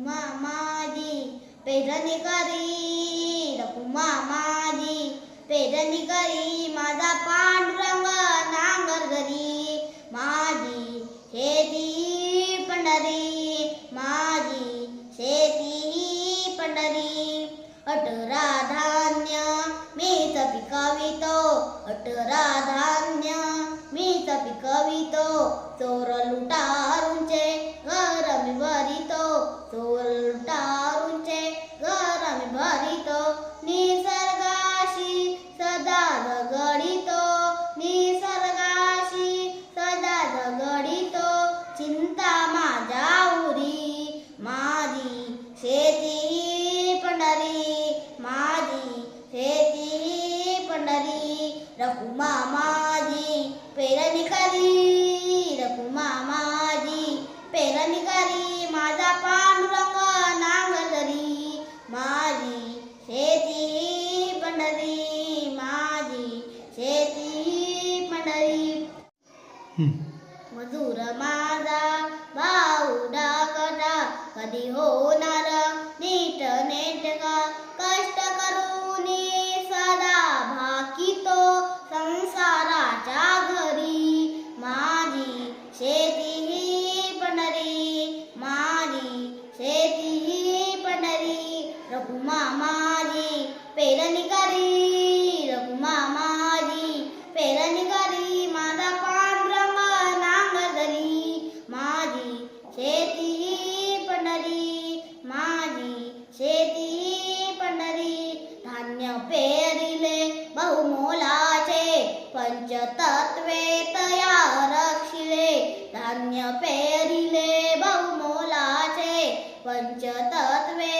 रकुमा माझी पेरणी करी रकुमा माझी पेरणी करी माझा पांडुरंग नांगर घरी माझी शेती पंढरी माझी शेती पंढरी. अठरा धान्य मीच पिकवितो. अठरा धान्य मीच पिकवितो. चोर लुटारूंचे घर मी તોલટારું છે ગરમ ભરીતો નિસર્ગાશી સદા વગડીતો નિસર્ગાશી સદા વગડીતો ચિંતામાં જાઉરી મારી શેતી પંડરી મારી શેતી પંડરી, રઘુમા માજી પેર નીકળી. मजूर माझा भाऊ डाकटा कधी होणार? पंचतत्वे तया रक्षिले धान्य पेरिले बहुमोलाचे. पंचतत्वे